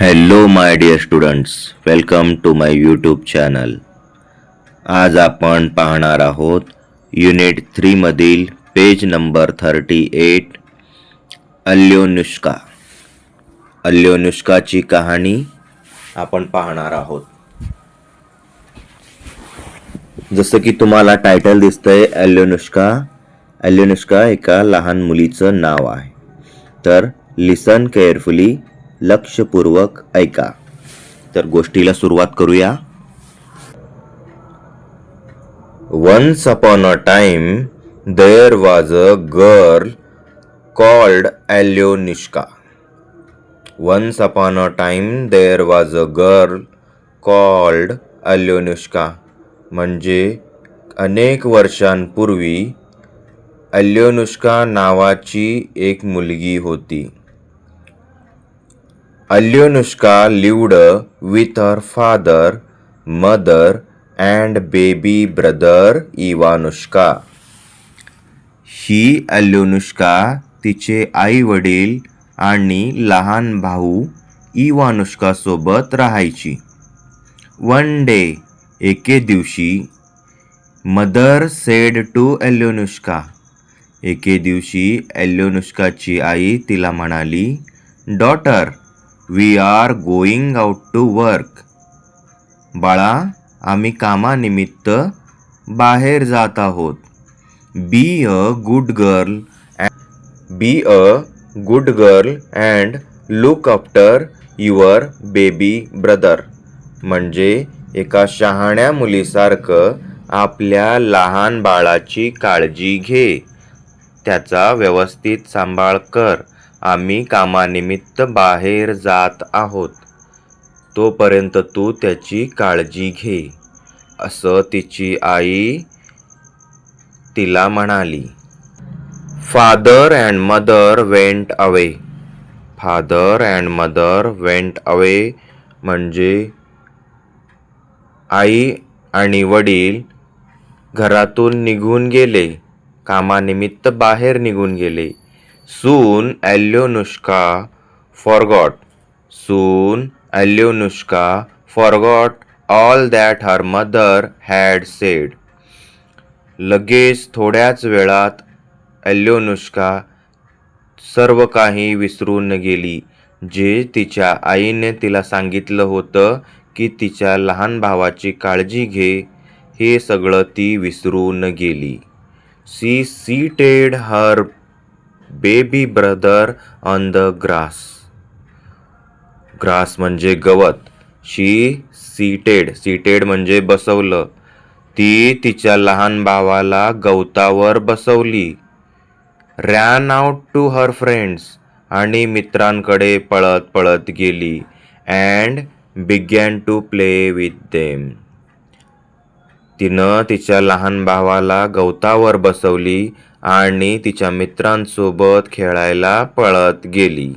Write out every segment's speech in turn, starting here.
Hello my dear students welcome to my YouTube channel आज आपण पाहणार आहोत unit थ्रीमधील page number thirty eight Alyonushka. अल्योनुष्काची कहाणी आपण पाहणार आहोत. जसं की तुम्हाला टायटल दिसतंय अल्योनुष्का. अल्योनुष्का एका लहान मुलीचं नाव आहे. तर लिसन केअरफुली लक्षपूर्वक ऐका. तर गोष्टीला सुरुवात करूया. Once upon a time there was a girl called Alyonushka once upon a time there was a girl called Alyonushka म्हणजे अनेक वर्षांपूर्वी अल्योनुष्का नावाची एक मुलगी होती. अल्योनुष्का lived with her father, mother, and baby brother इवानुष्का ही अल्योनुष्का तिचे आई वडील आणि लहान भाऊ इवानुष्कासोबत राहायची वन डे एके दिवशी मदर सेड टू अल्योनुष्का एके दिवशी अल्योनुष्काची आई तिला म्हणाली daughter we are going out to work बाळा आम्ही कामानिमित्त बाहेर जात आहोत. Be a good girl be a good girl and look after your baby brother म्हणजे एका शहाण्या मुलीसारखं आपल्या लहान बाळाची काळजी घे. त्याचा व्यवस्थित सांभाळ कर. आम्ही कामानिमित्त बाहेर जात आहोत. तोपर्यंत तू त्याची काळजी घे असं तिची आई तिला म्हणाली. Father and mother went away. Father and mother went away म्हणजे आई आणि वडील घरातून निघून गेले कामानिमित्त बाहेर निघून गेले. Soon Alyonushka forgot soon Alyonushka forgot all that her mother had said लगेच थोड्याच वेळात ॲल्योनुष्का सर्व काही विसरून गेली. जे तिच्या आईने तिला सांगितलं होतं की तिच्या लहान भावाची काळजी घे हे सगळं ती विसरून गेली. She seated her baby brother on the grass grass म्हणजे गवत. शी सीटेड सीटेड म्हणजे बसवलं. ती तिच्या लहान भावाला गवतावर बसवली. Ran out to her friends आणि मित्रांकडे पळत पळत गेली. And began to play with them तिनं तिच्या लहान भावाला गवतावर बसवली. आणि तिच्या मित्रांसोबत खेळायला पळत गेली.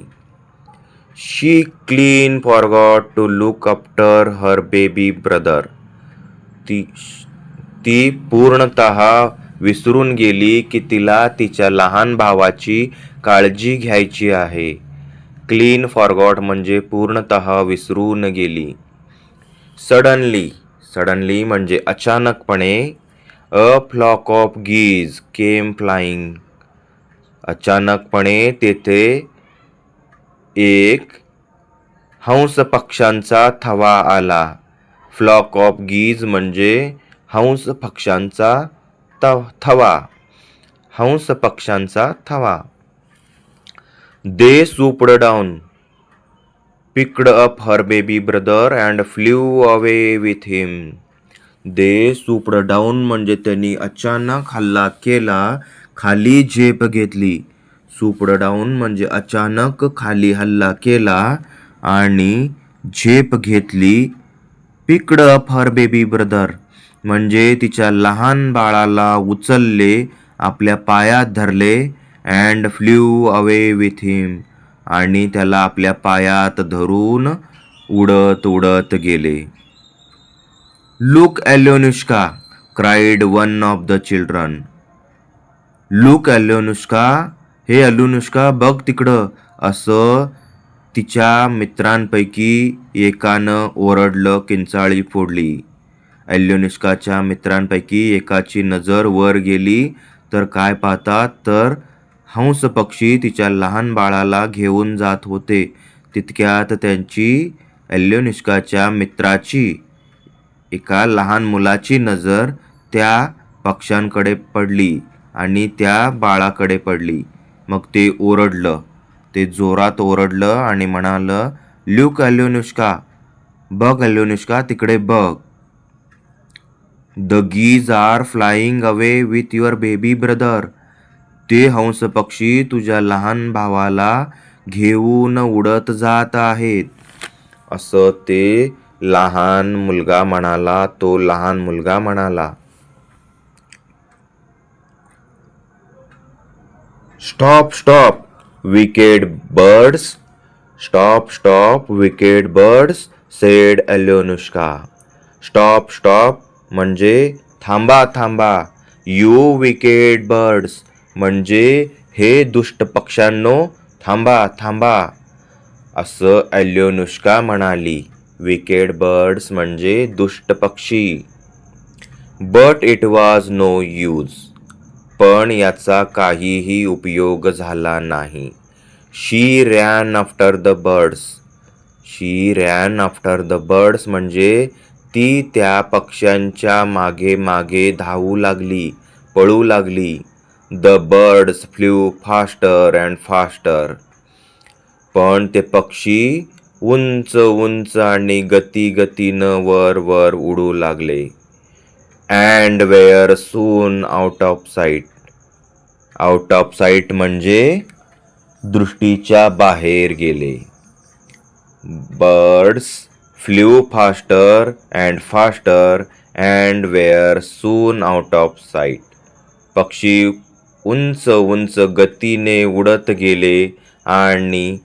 She clean forgot to look after her baby brother ती ती पूर्णत विसरून गेली की तिला तिच्या लहान भावाची काळजी घ्यायची आहे. क्लीन फॉरगॉट म्हणजे पूर्णत विसरून गेली. सडनली सडनली म्हणजे अचानकपणे a flock of geese came flying. अचानकपणे तेथे एक हंस पक्ष्यांचा थवा आला. फ्लॉक ऑफ गीज म्हणजे हंस पक्ष्यांचा त थवा. हंस पक्ष्यांचा थवा. They swooped down. Picked up her baby brother and flew away with him. They swooped down म्हणजे त्यांनी अचानक हल्ला केला खाली झेप घेतली. सुपड डाऊन म्हणजे अचानक खाली हल्ला केला आणि झेप घेतली. Picked up her baby brother म्हणजे तिच्या लहान बाळाला उचलले आपल्या पायात धरले and flew away with him आणि त्याला आपल्या पायात धरून उडत उडत गेले. Look Alyonushka cried one of the children look Alyonushka हे अलुनुष्का बघ तिकडं. असं तिच्या मित्रांपैकी एकानं ओरडलं किंचाळी फोडली. अल्योनिष्काच्या मित्रांपैकी एकाची नजर वर गेली तर काय पाहतात? तर हंस पक्षी तिच्या लहान बाळाला घेऊन जात होते. तितक्यात त्यांची अल्योनिष्काच्या मित्राची एका लहान मुलाची नजर त्या पक्ष्यांकडे पडली आणि त्या बाळाकडे पडली. मग ते ओरडलं. ते जोरात ओरडलं आणि म्हणालं ल्यूक अल्योनुष्का बघ अल्योनुष्का तिकडे बघ. The geese are flying away with your baby brother. ते हंस पक्षी तुझ्या लहान भावाला घेऊन उडत जात आहेत. असं ते लहान मुलगा म्हणाला तो लहान मुलगा म्हणाला. Stop stop wicked birds. Stop stop wicked birds said Alyonushka stop stop म्हणजे थांबा थांबा. यू विकेड बर्ड्स म्हणजे हे दुष्ट पक्ष्यांनो थांबा थांबा. असं अल्योनुष्का म्हणाली. विकेड बर्ड्स म्हणजे दुष्ट पक्षी. But it was no use पण याचा काहीही उपयोग झाला नाही. She ran after the birds she ran after the birds म्हणजे ती त्या पक्ष्यांच्या मागे मागे धावू लागली पळू लागली. The birds flew faster and faster पण ते पक्षी उंच उंच आणि गती गतीनं वर वर उडू लागले. And were soon out of sight out of sight म्हणजे दृष्टीच्या बाहेर गेले. Birds flew faster and faster and were soon out of sight पक्षी उंच उंच गतीने उडत गेले आणि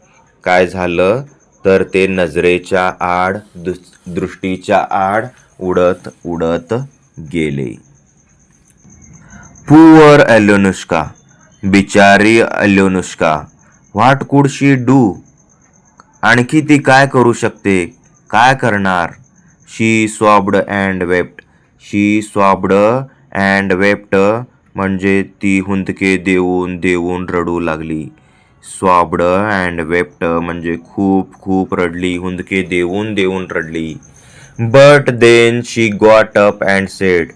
काय झालं? तर ते नजरेच्या आड दुस- दृष्टीच्या आड उडत उडत गेले. पुअर अल्योनुष्का बिचारी अल्योनुष्का व्हॉट कुड शी डू? आणखी ती काय करू शकते? काय करणार? She sobbed and wept she sobbed and wept म्हणजे ती हुंदके देऊन देऊन रडू लागली. स्वाबडं अँड वेप्ट म्हणजे खूप खूप रडली हुंदके देऊन देऊन रडली. But then she got up and said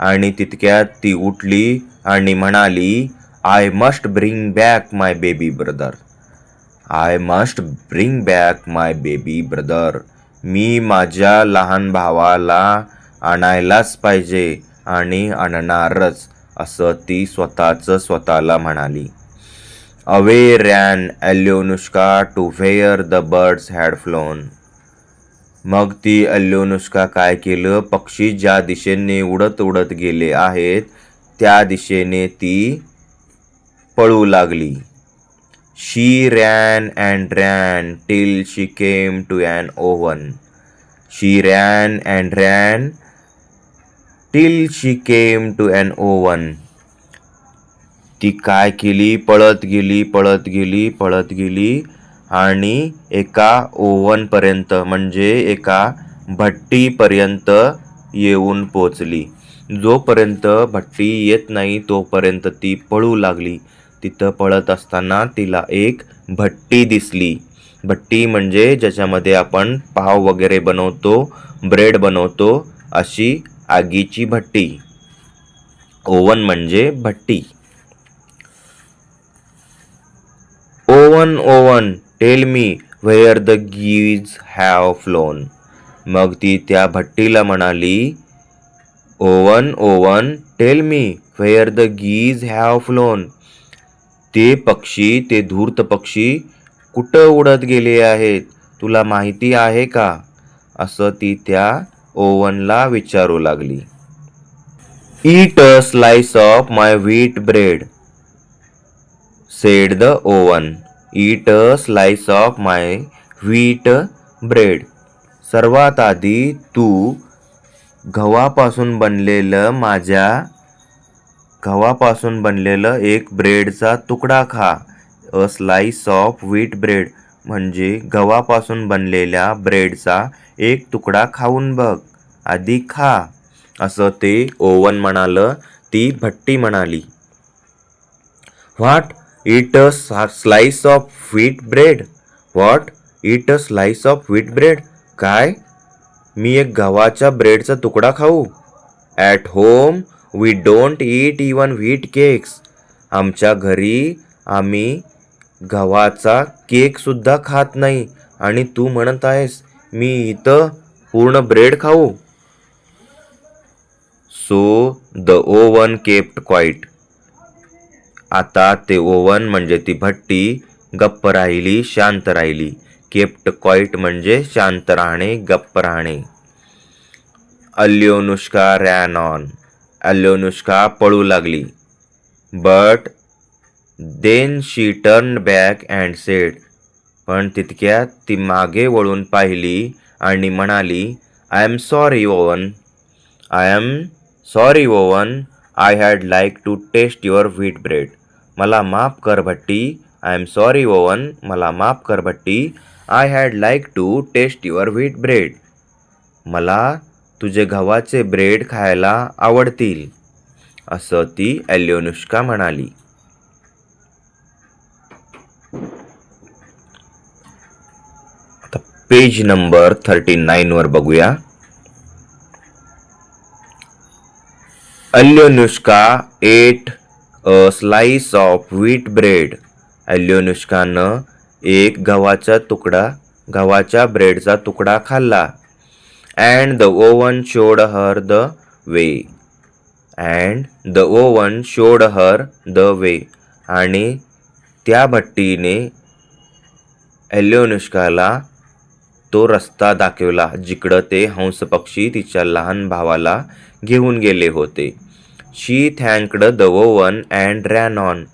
आणि तितक्यात ती उठली आणि म्हणाली I must bring back my baby brother I must bring back my baby brother मी माझ्या लहान भावाला आणायलाच पाहिजे आणि आणणारच असं ती स्वतःचं स्वतःला म्हणाली. Away ran Alyonushka to where the birds had flown. मग ती अल्योनुष्का काय केलं? पक्षी ज्या दिशेने उडत उडत गेले आहेत त्या दिशेने ती पळू लागली. She ran and ran till she came to an oven she ran and ran till she came to an oven ती काय केली? पळत गेली पळत गेली पळत गेली आणि एका ओव्हनपर्यंत म्हणजे एका भट्टीपर्यंत येऊन पोचली जोपर्यंत भट्टी येत नाही तोपर्यंत ती पळू लागली. तिथं पळत असताना तिला एक भट्टी दिसली. भट्टी म्हणजे ज्याच्यामध्ये आपण पाव वगैरे बनवतो ब्रेड बनवतो अशी आगीची भट्टी. ओव्हन म्हणजे भट्टी. Oven oven tell me where the geese have flown मग ती त्या भट्टीला म्हणाली oven oven tell me where the geese have flown ते पक्षी ते धूर्त पक्षी कुठं उडत गेले आहेत तुला माहिती आहे का? असं ती त्या ओवनला विचारू लागली. Eat a slice of my wheat bread said the oven. Eat a slice of my wheat bread सर्वात आधी तू गव्हापासून बनलेलं माझ्या गव्हापासून बनलेलं एक ब्रेडचा तुकडा खा. A slice of wheat bread म्हणजे गव्हापासून बनलेल्या ब्रेडचा एक तुकडा खाऊन बघ. आधी खा. असं ते ओवन म्हणालं ती भट्टी म्हणाली. What eat a slice of wheat bread what eat a slice of wheat bread काय मी एक गव्हाच्या ब्रेडचा तुकडा खाऊ. At home we don't eat even wheat cakes आमच्या घरी आम्ही गव्हाचा केकसुद्धा खात नाही. आणि तू म्हणत आहेस मी इथं पूर्ण ब्रेड खाऊ. So the oven kept quiet आता ते ओवन म्हणजे ती भट्टी गप्प राहिली शांत राहिली. केप्ट क्वाईट म्हणजे शांत राहणे गप्प राहणे. अल्योनुष्का रॅन ऑन. अल्योनुष्का पळू लागली. But then she turn back and said. पण तितक्यात ती मागे वळून पाहिली आणि म्हणाली I am sorry oven I am sorry oven I had like to taste your wheat bread मला माफ कर भट्टी आय एम सॉरी ओवन मला माफ कर भट्टी I had like to taste your wheat bread मला तुझे गव्हाचे ब्रेड खायला आवडतील असं ती एल्योनुष्का म्हणाली पेज नंबर थर्टी नाईनवर बघूया Alyonushka ate a slice of wheat bread. अल्योनुष्कानं एक गव्हाचा तुकडा गव्हाच्या ब्रेडचा तुकडा खाल्ला. And the oven showed her the way and the oven showed her the way आणि त्या भट्टीने एल्योनुष्काला तो रस्ता दाखवला जिकडं ते हंसपक्षी तिच्या लहान भावाला घेऊन गेले होते. She thanked the oven and ran on.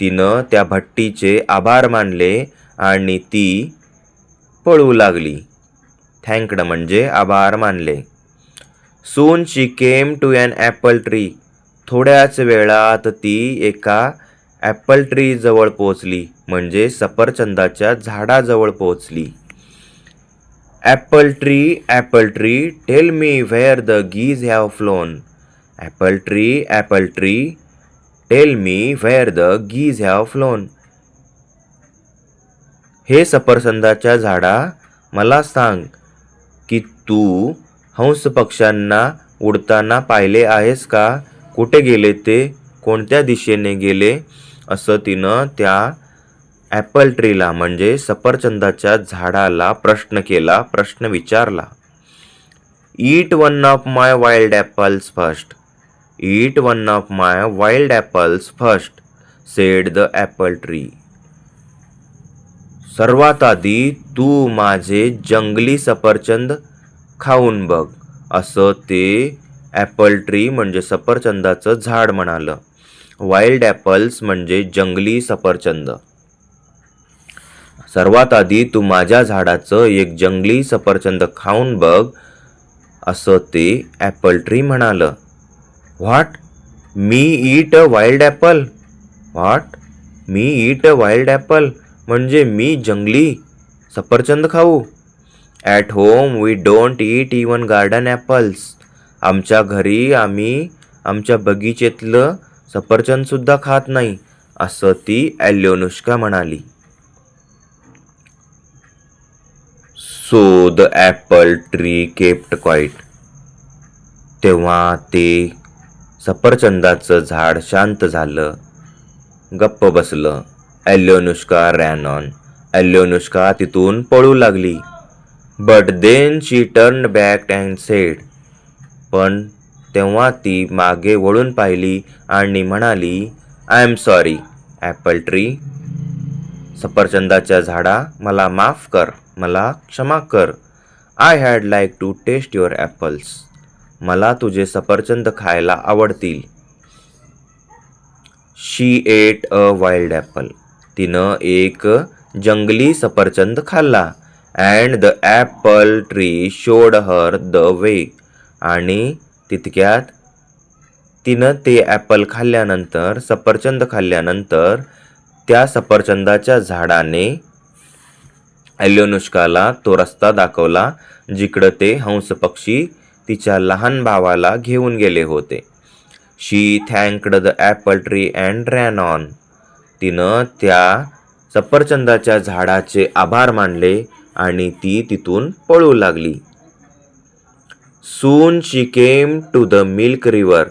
तिनं त्या भट्टीचे आभार मानले आणि ती पळू लागली. थँक्ड म्हणजे आभार मानले. Soon she came to an apple tree. थोड्याच वेळात ती एका ॲपल ट्रीजवळ पोचली म्हणजे सफरचंदाच्या झाडाजवळ पोचली apple tree apple tree tell me where the geese have flown apple tree apple tree tell me where the geese have flown हे सफरचंदाच्या झाडा मला सांग की तू हंस पक्ष्यांना उडताना पाहिले आहेस का? कुठे गेले ते? कोणत्या दिशेने गेले? असं तिनं त्या ॲपल ट्रीला म्हणजे सफरचंदाच्या झाडाला प्रश्न केला प्रश्न विचारला. Eat one of my wild apples first. Eat one of my wild apples first said the apple tree सर्वात आधी तू माझे जंगली सफरचंद खाऊन बघ असं ते ॲपल ट्री म्हणजे सफरचंदाचं झाड म्हणालं. वाईल्ड ॲपल्स म्हणजे जंगली सफरचंद. सर्वात आधी तू माझ्या झाडाचं एक जंगली सफरचंद खाऊन बघ असं ते ॲपल ट्री म्हणालं. What? Me eat a wild apple? What? Me eat a wild apple म्हणजे मी जंगली सफरचंद खाऊ? At home we don't eat even garden apples. आमच्या घरी आम्ही आमच्या बगीचेतलं सफरचंदसुद्धा खात नाही असं ती ॲल्योनुष्का म्हणाली. So the apple tree kept quiet तेव्हा ते सफरचंदाचं झाड शांत झालं. गप्प बसलं. ॲल्योनुष्का रॅन ऑन ॲल्योनुष्का तिथून पळू लागली. But then she turn back and said पण तेव्हा ती मागे वळून पाहिली आणि म्हणाली I am sorry apple tree सफरचंदाच्या झाडा मला माफ कर मला क्षमा कर. I had like to taste your apples मला तुझे सफरचंद खायला आवडतील. She ate a wild apple तिनं एक जंगली सफरचंद खाल्ला and the apple tree showed her the way आणि तितक्यात तिनं ते ॲपल खाल्ल्यानंतर सफरचंद खाल्ल्यानंतर त्या सफरचंदाच्या झाडाने अल्योनुष्काला तो रस्ता दाखवला जिकडं ते हंस पक्षी तिच्या लहान भावाला घेऊन गेले होते. She thanked the apple tree and ran on तिनं त्या सफरचंदाच्या झाडाचे आभार मानले आणि ती तिथून पळू लागली. Soon she came to the milk river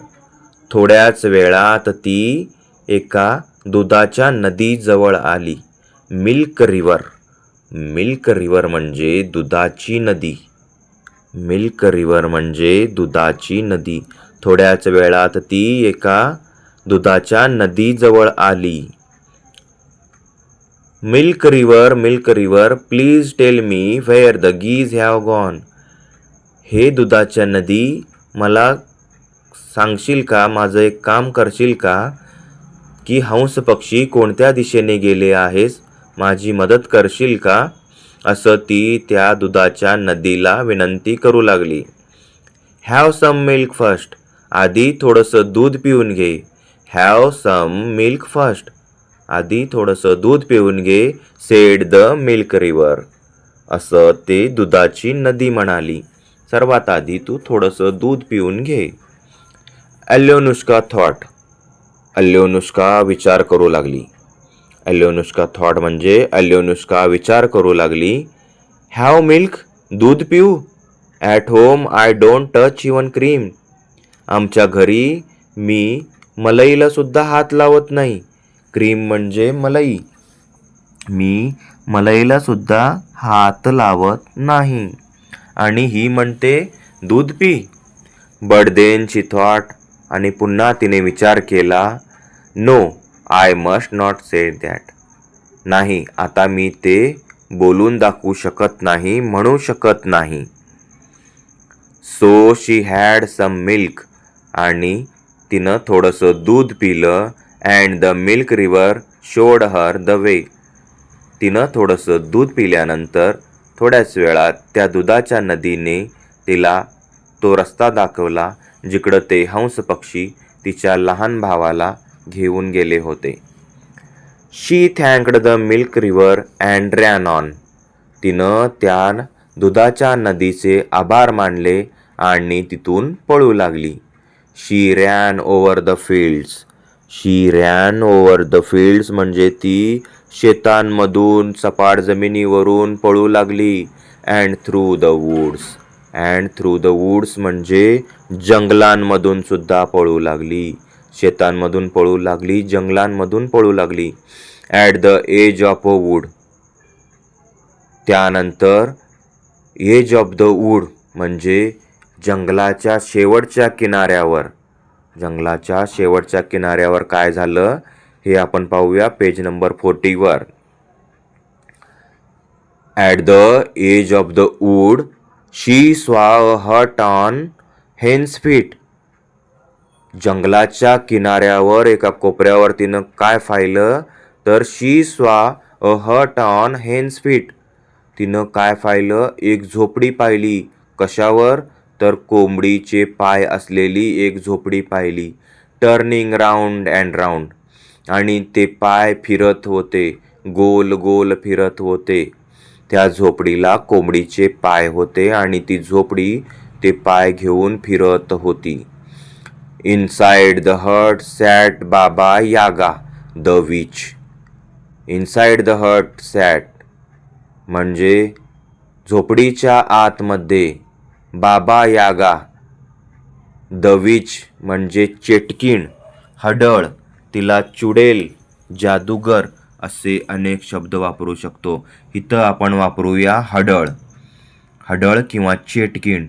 थोड्याच वेळात ती एका दुधाच्या नदीजवळ आली. Milk river. मिल्क रिवर म्हणजे दुधाची नदी. मिल्क रिवर म्हणजे दुधाची नदी. थोड्याच वेळात ती एका दुधाच्या नदीजवळ आली. Milk river milk river please tell me where the geese have gone. हे दुधाच्या नदी मला सांगशील का? माझं एक काम करशील का? की हंस पक्षी कोणत्या दिशेने गेले आहेस? माझी मदत करशील का? असं ती त्या दुधाच्या नदीला विनंती करू लागली. Have some milk first. आधी थोडंसं दूध पिऊन घे. Have some milk first. आधी थोडंसं दूध पिऊन घे सेड द मिल्क रिवर. असं ते दुधाची नदी म्हणाली. सर्वात आधी तू थोडंसं दूध पिऊन घे. अल्योनुष्का थॉट. अल्योनुष्का विचार करू लागली. अल्योनुष्का थॉट म्हणजे अल्योनुष्का विचार करू लागली. हॅव मिल्क दूध पिऊ? At home I don't touch even cream आमच्या घरी मी मलईला सुद्धा हात लावत नाही. क्रीम म्हणजे मलई. मी मलईला सुद्धा हात लावत नाही. आणि ही म्हणते दूध पी. बडदेन शी थॉट आणि पुन्हा तिने विचार केला no I must not say that नाही आता मी ते बोलून दाखवू शकत नाही म्हणू शकत नाही. So she had some milk आणि तिनं थोडंसं दूध पिलं and the milk river showed her the way तिनं थोडंसं दूध पिल्यानंतर थोड्याच वेळात त्या दुधाच्या नदीने तिला तो रस्ता दाखवला जिकडं ते हंस पक्षी तिच्या लहान भावाला घेऊन गेले होते. She thanked the milk river and ran on तिनं त्या दुधाच्या नदीचे आभार मानले आणि तिथून पळू लागली. She ran over the fields she ran over the fields म्हणजे ती शेतांमधून सपाट जमिनीवरून पळू लागली and through the woods and through the woods म्हणजे जंगलांमधून सुद्धा पळू लागली. शेतांमधून पळू लागली जंगलांमधून पळू लागली. At the edge of a wood त्यानंतर एज ऑफ द वूड म्हणजे जंगलाच्या शेवटच्या किनाऱ्यावर. जंगलाच्या शेवटच्या किनाऱ्यावर काय झालं? हे आपण पाहूया page number फोर्टीवर at the edge of the wood she saw a hut on hen's feet जंगलाच्या किनाऱ्यावर एका कोपऱ्यावर तिनं काय पाहिलं? तर she saw a hut on hen's feet. तिनं काय पाहिलं? एक झोपडी पाहिली. कशावर? तर कोंबडीचे पाय असलेली एक झोपडी पाहिली. Turning round and round. आणि ते पाय फिरत होते. गोल गोल फिरत होते. त्या झोपडीला कोंबडीचे पाय होते आणि ती झोपडी ते पाय घेऊन फिरत होती. Inside the hut sat Baba Yaga the witch inside the hut sat म्हणजे झोपडीच्या आतमध्ये बाबा यागा द विच म्हणजे चेटकीण हडळ तिला चुडेल जादूगर असे अनेक शब्द वापरू शकतो. इथं आपण वापरूया हडळ. हडळ किंवा चेटकीण.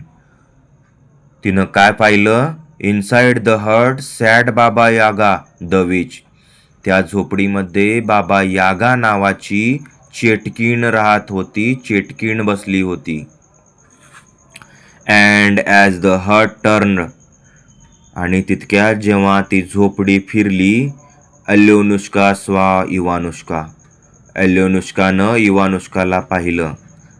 तिनं काय पाहिलं? इनसाइड द हट सॅड बाबा यागा द विच. त्या झोपडीमध्ये बाबा यागा नावाची चेटकीण राहत होती चेटकीण बसली होती. And as the hut turn आणि तितक्यात जेव्हा ती झोपडी फिरली अल्योनुष्का स्वा इवानुष्का. अल्योनुष्कानं इवानुष्काला पाहिलं.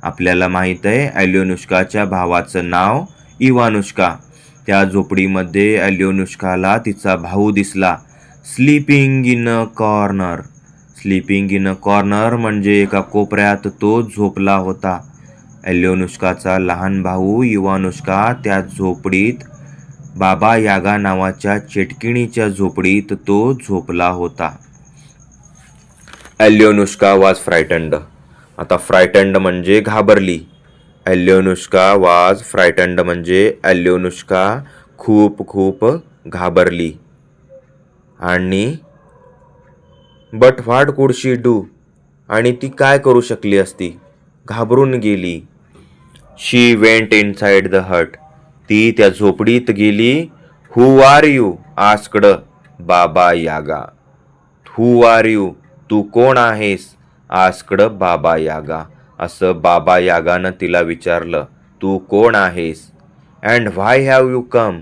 आपल्याला माहीत आहे अल्योनुष्काच्या भावाचं नाव इवानुष्का. त्या झोपडीमध्ये अल्योनुष्काला तिचा भाऊ दिसला. Sleeping in a corner. Sleeping in a corner म्हणजे एका कोपऱ्यात तो झोपला होता. अल्योनुष्काचा लहान भाऊ युवानुष्का त्या झोपडीत बाबा यागा नावाच्या चेटकिणीच्या झोपडीत तो झोपला होता. अल्योनुष्का वाज फ्रायटंड आता फ्रायटंड म्हणजे घाबरली. एल्योनुष्का वाज फ्रायटंड म्हणजे एल्योनुष्का खूप खूप घाबरली. आणि बट व्हाट कुड शी डू? आणि ती काय करू शकली असती? घाबरून गेली. She went inside the hut. ती त्या झोपडीत गेली. Who are you? आस्कड बाबा यागा. Who are you? तू कोण आहेस? आस्कड बाबा यागा. असं बाबा यागानं तिला विचारलं तू कोण आहेस? And why have you come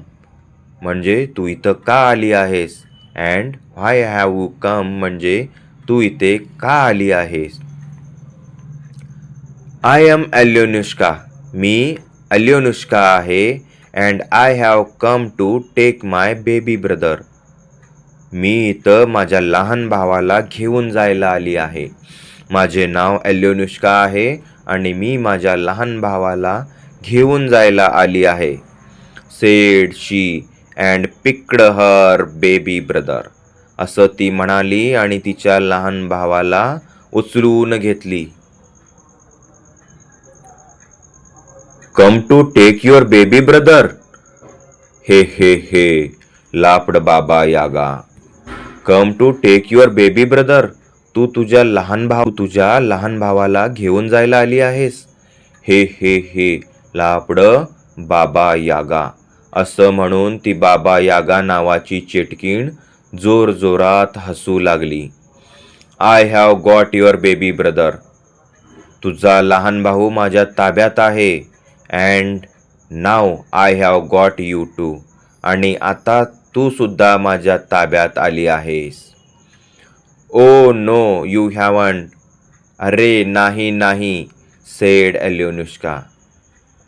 म्हणजे तू इथं का आली आहेस? And why have you come म्हणजे तू इथे का आली आहेस? आय एम अल्योनुष्का मी अल्योनुष्का आहे. And I have come to take my baby brother मी इथं माझ्या लहान भावाला घेऊन जायला आली आहे. माझे नाव अल्योनुष्का आहे आणि मी माझ्या लहान भावाला घेऊन जायला आली आहे. Said she and picked her baby brother. असं ती म्हणाली आणि तिच्या लहान भावाला उचलून घेतली. Come to take your baby brother. He he he laughed Baba Yaga. Come to take your baby brother. तू तुझ्या लहान भाऊ तुझ्या लहान भावाला घेऊन जायला आली आहेस? हे हे हे लापड बाबा यागा. असं म्हणून ती बाबा यागा नावाची चेटकीण जोर जोरात हसू लागली. I have got your baby brother तुझा लहान भाऊ माझ्या ताब्यात आहे. And now I have got you too आणि आता तू सुद्धा माझ्या ताब्यात आली आहेस. Oh no you haven't. अरे नाही नाही सेड अल्योनुष्का.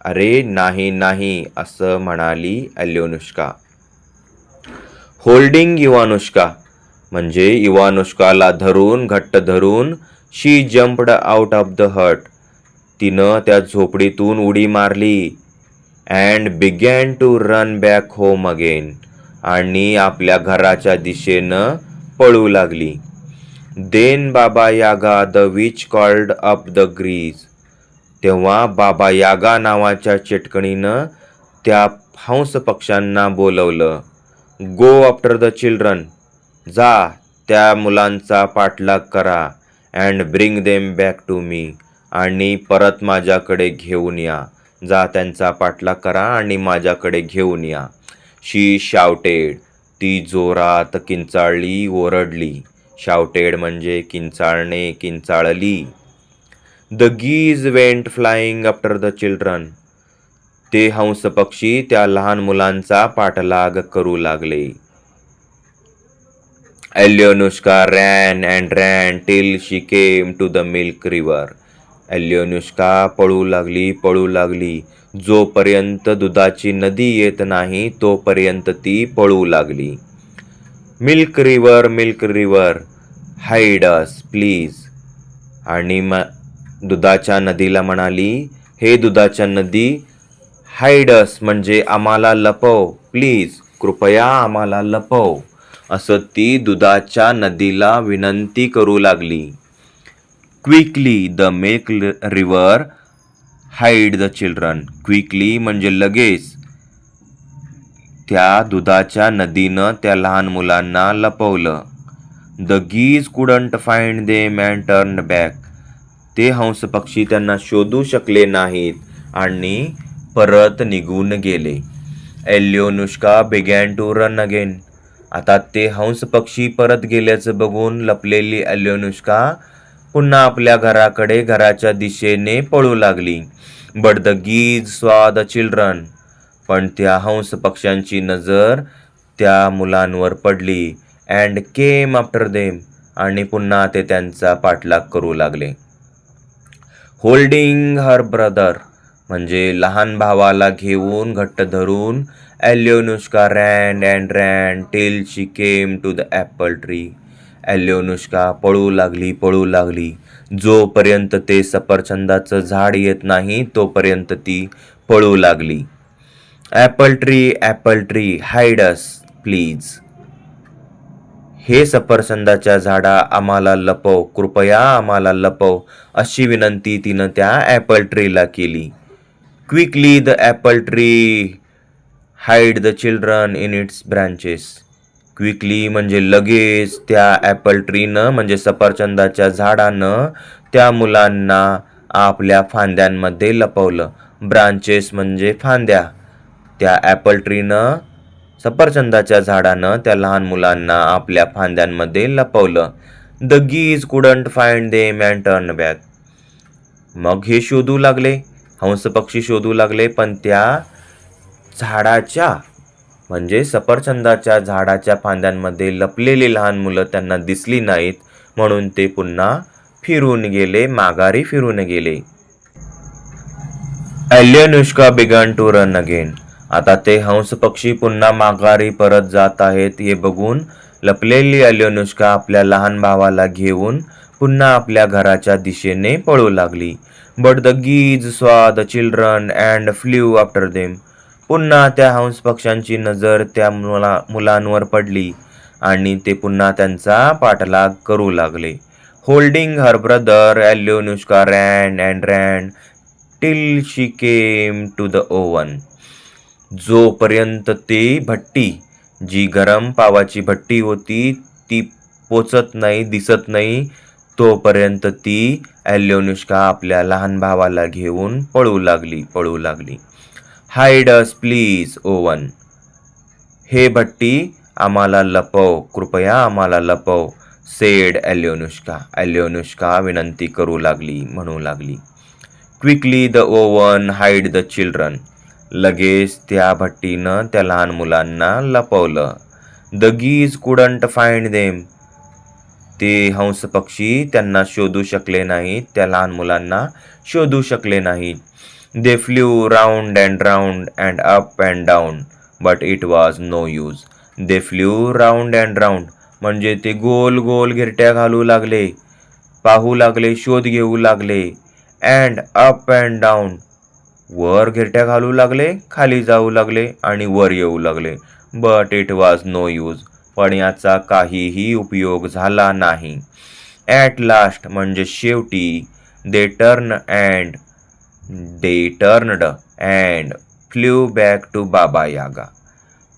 अरे नाही नाही असं म्हणाली अल्योनुष्का. होल्डिंग युवानुष्का. म्हणजे युवानुष्काला धरून घट्ट धरून she jumped out of the hut. तिनं त्या झोपडीतून उडी मारली. And began to run back home again. आणि आपल्या घराच्या दिशेनं पळू लागली. Then Baba Yaga the witch called up the Greaves. तेव्हा बाबा यागा नावाच्या चेटकणीनं त्या हंस पक्ष्यांना बोलवलं गो आफ्टर द चिल्ड्रन जा त्या मुलांचा पाठलाग करा and bring them back to me आणि परत माझ्याकडे घेऊन या. जा त्यांचा पाठलाग करा आणि माझ्याकडे घेऊन या. शी शावटेड ती जोरात किंचाळली ओरडली. शाउटेड म्हणजे किंचाळणे किंचाळली. The geese went flying after the children ते हंस पक्षी त्या लहान मुलांचा पाठलाग करू लागले. Alyonushka ran and ran till she came to the milk river Alyonushka पळू लागली पळू लागली. जोपर्यंत दुधाची नदी येत नाही तोपर्यंत ती पळू लागली. Milk river milk river hide us please आणि म दुधाच्या नदीला म्हणाली हे दुधाच्या नदी हायडस म्हणजे आम्हाला लपव प्लीज कृपया आम्हाला लपव. असं ती दुधाच्या नदीला विनंती करू लागली. Quickly the milk river hide the children quickly म्हणजे लगेच. त्या दुधाच्या नदीनं त्या लहान मुलांना लपवलं. The geese couldn't find them turn back. ते हंस पक्षी त्यांना शोधू शकले नाहीत आणि परत निघून गेले. Alyonushka began to run again आता ते हंस पक्षी परत गेल्याचं बघून लपलेली एल्योनुष्का पुन्हा आपल्या घराकडे घराच्या दिशेने पळू लागली. But the geese saw the children. पण त्या हंस पक्ष्यांची नजर त्या मुलांवर पडली. अँड केम आफ्टर देम आणि पुन्हा ते त्यांचा पाठलाग करू लागले. होल्डिंग हर ब्रदर म्हणजे लहान भावाला घेऊन घट्ट धरून Alyonushka ran and ran till she came to the apple tree Alyonushka पळू लागली पळू लागली. जोपर्यंत ते सफरचंदाचं झाड येत नाही तोपर्यंत ती पळू लागली. Apple tree apple tree hide us please हे सफरचंदाच्या झाडा आम्हाला लपव कृपया आम्हाला लपव अशी विनंती तिनं त्या ॲपल ट्रीला केली. Quickly the apple tree hide the children in its branches quickly म्हणजे लगेच त्या ॲपल ट्रीनं म्हणजे सफरचंदाच्या झाडानं त्या मुलांना आपल्या फांद्यांमध्ये लपवलं. ब्रांचेस म्हणजे फांद्या. त्या ॲपल ट्रीनं सफरचंदाच्या झाडानं त्या लहान मुलांना आपल्या फांद्यांमध्ये लपवलं. The geese couldn't find them turn back मग हे शोधू लागले. हंस पक्षी शोधू लागले पण त्या झाडाच्या म्हणजे सफरचंदाच्या झाडाच्या फांद्यांमध्ये लपलेली लहान मुलं त्यांना दिसली नाहीत म्हणून ते पुन्हा फिरून गेले माघारी फिरून गेले. Alyonushka began to run again आता ते हंस पक्षी पुन्हा माघारी परत जात आहेत. हे बघून लपलेली अल्योनुष्का आपल्या लहान भावाला घेऊन पुन्हा आपल्या घराच्या दिशेने पळू लागली. But the geese saw the children and flew after them पुन्हा त्या हंस पक्ष्यांची नजर त्या मुला मुलांवर पडली आणि ते पुन्हा त्यांचा पाठलाग करू लागले. Holding her brother Alyonushka ran and ran till she came to the oven जोपर्यंत ती भट्टी जी गरम पावाची भट्टी होती ती पोचत नाही दिसत नाही तोपर्यंत ती ॲल्योनुष्का आपल्या लहान भावाला घेऊन पळू लागली पळू लागली. Hide us please oven. हे भट्टी आम्हाला लपव कृपया आम्हाला लपव सेड ॲल्योनुष्का ॲल्योनुष्का विनंती करू लागली म्हणू लागली. Quickly the oven hide the children. लगेच त्या भट्टीनं त्या लहान मुलांना लपवलं. The geese couldn't find them. ते हंस पक्षी त्यांना शोधू शकले नाहीत त्या लहान मुलांना शोधू शकले नाहीत. They flew round and round and up and down but it was no use they flew round and round म्हणजे ते गोल गोल गिरट्या घालू लागले पाहू लागले शोध घेऊ लागले. अँड अप अँड डाऊन वर गिरट्या घालू लागले खाली जाऊ लागले आणि वर येऊ लागले. But it was no use पण याचा काहीही उपयोग झाला नाही. ॲट लास्ट म्हणजे शेवटी they turn and they turned and flew back to Baba Yaga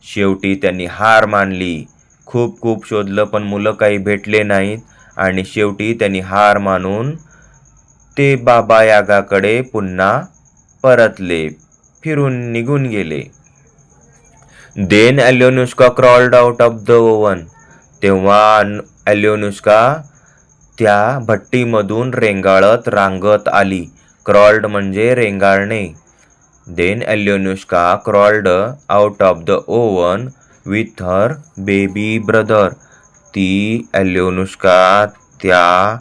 शेवटी त्यांनी हार मानली. खूप खूप शोधलं पण मुलं काही भेटले नाहीत. आणि शेवटी त्यांनी हार मानून ते बाबा यागाकडे पुन्हा परतले फिरून निघून गेले. Then Alyonushka crawled out of the oven तेव्हा ॲल्योनुष्का त्या भट्टीमधून रेंगाळत रांगत आली. क्रॉल्ड म्हणजे रेंगाळणे. Then Alyonushka crawled out of the oven with her baby brother. ती ॲल्योनुष्का त्या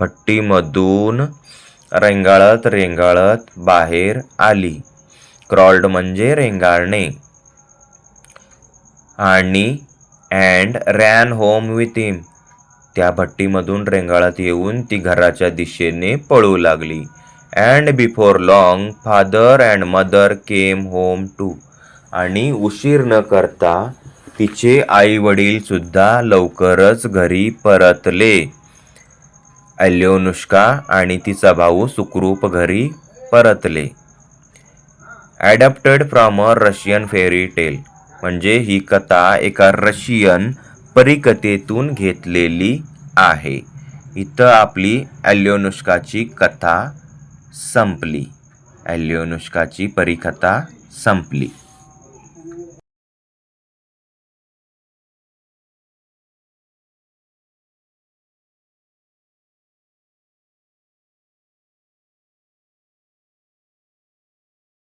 भट्टीमधून रेंगाळत रेंगाळत बाहेर आली. क्रॉल्ड म्हणजे रेंगाळणे. आणि and ran home with him त्या भट्टीमधून रेंगाळत येऊन ती घराच्या दिशेने पळू लागली. And before long father and mother came home too आणि उशीर न करता तिचे आई वडील सुद्धा लवकरच घरी परतले. ॲल्योनुष्का आणि तिचा भाऊ सुखरूप घरी परतले. Adapted from a Russian fairy tale म्हणजे ही कथा एका रशियन परिकथेतून घेतलेली आहे. इथं आपली ॲल्योनुष्काची कथा संपली. ॲल्योनुष्काची परिकथा संपली.